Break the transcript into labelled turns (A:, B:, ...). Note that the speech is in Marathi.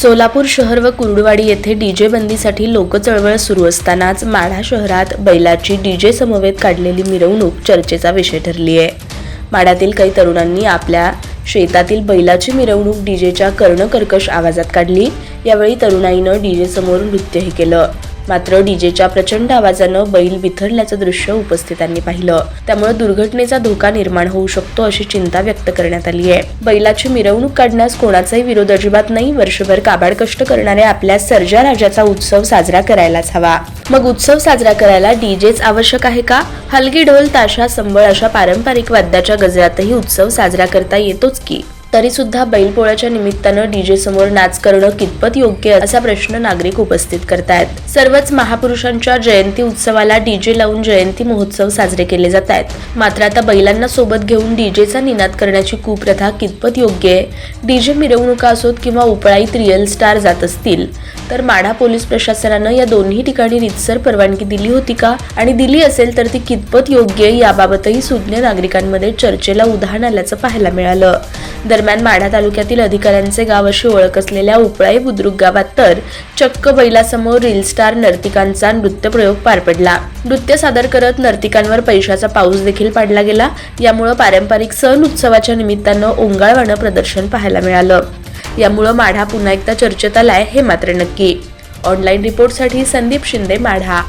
A: सोलापूर शहर व कुर्डवाडी येथे डीजे बंदीसाठी लोकचळवळ सुरू असतानाच माढा शहरात बैलाची डीजे समवेत काढलेली मिरवणूक चर्चेचा विषय ठरली आहे. माढ्यातील काही तरुणांनी आपल्या शेतातील बैलाची मिरवणूक डीजेच्या कर्णकर्कश आवाजात काढली. यावेळी तरुणाईनं डीजे समोर नृत्यही केलं. मात्र डीजेच्या प्रचंड आवाजानं बैल बिथरल्याचं दृश्य उपस्थितांनी पाहिलं. त्यामुळे दुर्घटनेचा धोका निर्माण होऊ शकतो अशी चिंता व्यक्त करण्यात आली आहे. बैलाची मिरवणूक काढण्यास कोणाचाही विरोध अजिबात नाही. वर्षभर काबाड कष्ट करणाऱ्या आपल्या सर्जा राजाचा उत्सव साजरा करायलाच हवा. मग उत्सव साजरा करायला डीजेच आवश्यक आहे का? हलगी ढोल ताशा संबळ अशा पारंपरिक वाद्याच्या गजरातही उत्सव साजरा करता येतोच की? तरी सुद्धा बैलपोळ्याच्या निमित्तानं डीजे समोर नाच करणं कितपत योग्य असा प्रश्न नागरिक उपस्थित करतायत. सर्वच महापुरुषांच्या जयंती उत्सवाला डीजे लावून जयंती महोत्सव साजरे केले जात आहेत मात्र आता बैलांना सोबत घेऊन डीजेचा निनाद करण्याची कुप्रथा कितपत योग्य आहे? डीजे मिरवणुका असोत किंवा उपळाईत रिअल स्टार जात असतील तर माढा पोलीस प्रशासनानं या दोन्ही ठिकाणी रितसर परवानगी दिली होती का? आणि दिली असेल तर ती कितपत योग्य आहे याबाबतही सुज्ञ नागरिकांमध्ये चर्चेला उधाण आल्याचं पाहायला मिळालं. दरम्यान माढा तालुक्यातील अधिकाऱ्यांचे गाव अशी ओळख असलेल्या उपळाई बुद्रुक गावात तर चक्क बैलासमोर रील स्टार नर्तिकांचा नृत्यप्रयोग पार पडला. नृत्य सादर करत नर्तिकांवर पैशाचा पाऊस देखील पाडला गेला. यामुळं पारंपरिक सण उत्सवाच्या निमित्तानं ओंगाळवाणं प्रदर्शन पाहायला मिळालं. यामुळं माढा पुन्हा एकदा चर्चेत आलाय हे मात्र नक्की. ऑनलाईन रिपोर्टसाठी संदीप शिंदे माढा.